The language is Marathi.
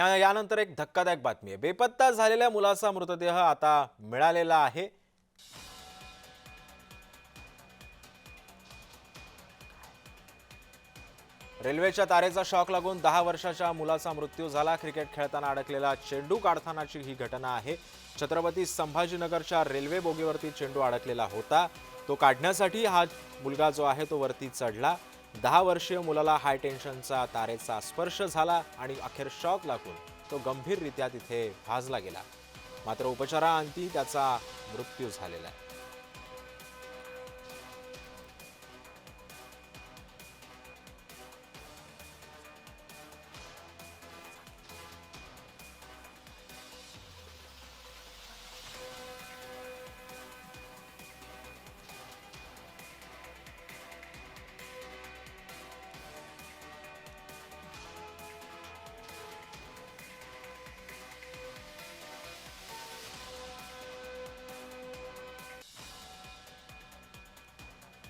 आणि यानंतर एक धक्कादायक बातमी आहे. बेपत्ता झालेल्या मुलाचा मृतदेह आता मिळालेला आहे. रेल्वेच्या तारेचा शॉक लागून दहा वर्षाच्या मुलाचा मृत्यू झाला. क्रिकेट खेळताना अडकलेला चेंडू काढतानाची ही घटना आहे. छत्रपती संभाजीनगरच्या रेल्वे बोगीवरती चेंडू अडकलेला होता. तो काढण्यासाठी हा मुलगा जो आहे तो वरती चढला. दहा वर्षीय मुलाला हाय टेन्शनचा तारेचा स्पर्श झाला आणि अखेर शॉक लागून तो गंभीररित्या तिथे भाजला गेला. मात्र उपचाराअंती त्याचा मृत्यू झालेला आहे.